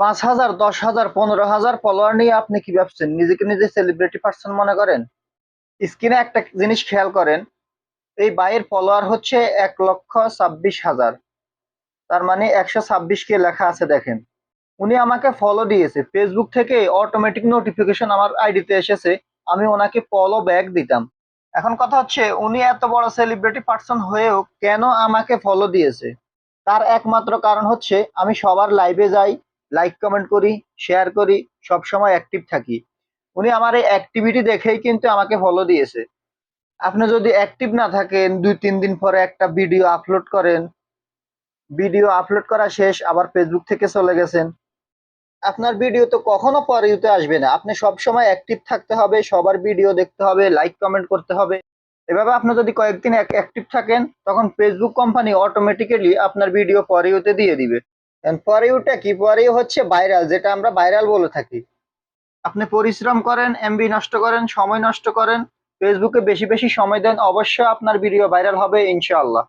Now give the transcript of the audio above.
পাঁচ হাজার, দশ হাজার, পনেরো হাজার ফলোয়ার নিয়ে আপনি কি ভাবছেন? নিজেকে নিজে সেলিব্রিটি পার্সন মনে করেন? স্ক্রিনে একটা জিনিস খেয়াল করেন, এই বাইয়ের ফলোয়ার হচ্ছে এক লক্ষ ছাব্বিশ হাজার। তার মানে একশো ছাব্বিশ কে লেখা আছে দেখেন। উনি আমাকে ফলো দিয়েছে। ফেসবুক থেকে অটোমেটিক নোটিফিকেশন আমার আইডিতে এসেছে। আমি ওনাকে ফলো ব্যাক দিতাম। এখন কথা হচ্ছে, উনি এত বড় সেলিব্রিটি পার্সন হয়েও কেন আমাকে ফলো দিয়েছে? তার একমাত্র কারণ হচ্ছে, আমি সবার লাইভে যাই লাইক কমেন্ট করি শেয়ার করি সব সময় অ্যাক্টিভ থাকি। উনি আমার এই অ্যাক্টিভিটি দেখেই কিন্তু আমাকে ফলো দিয়েছে। আপনি যদি অ্যাক্টিভ না থাকেন, দুই, তিন দিন পরে একটা ভিডিও আপলোড করেন। ভিডিও আপলোড করা শেষ, আবার ফেসবুক থেকে চলে গেছেন। আপনার ভিডিও তো কখনো পরে ইউতে আসবে না। আপনি সব সময় অ্যাক্টিভ থাকতে হবে, সবার ভিডিও দেখতে হবে লাইক কমেন্ট করতে হবে। এভাবে আপনি যদি কয়েকদিন অ্যাক্টিভ থাকেন, তখন ফেসবুক কোম্পানি অটোমেটিক্যালি আপনার ভিডিও পরে ইউতে দিয়ে দিবে। পরে ইউটা কি? পরে ইউ হচ্ছে ভাইরাল যেটা আমরা ভাইরাল বলে থাকি। আপনি পরিশ্রম করেন এমবি নষ্ট করেন, সময় নষ্ট করেন ফেসবুকে বেশি বেশি সময় দেন, অবশ্যই আপনার ভিডিও ভাইরাল হবে, ইনশাআল্লাহ।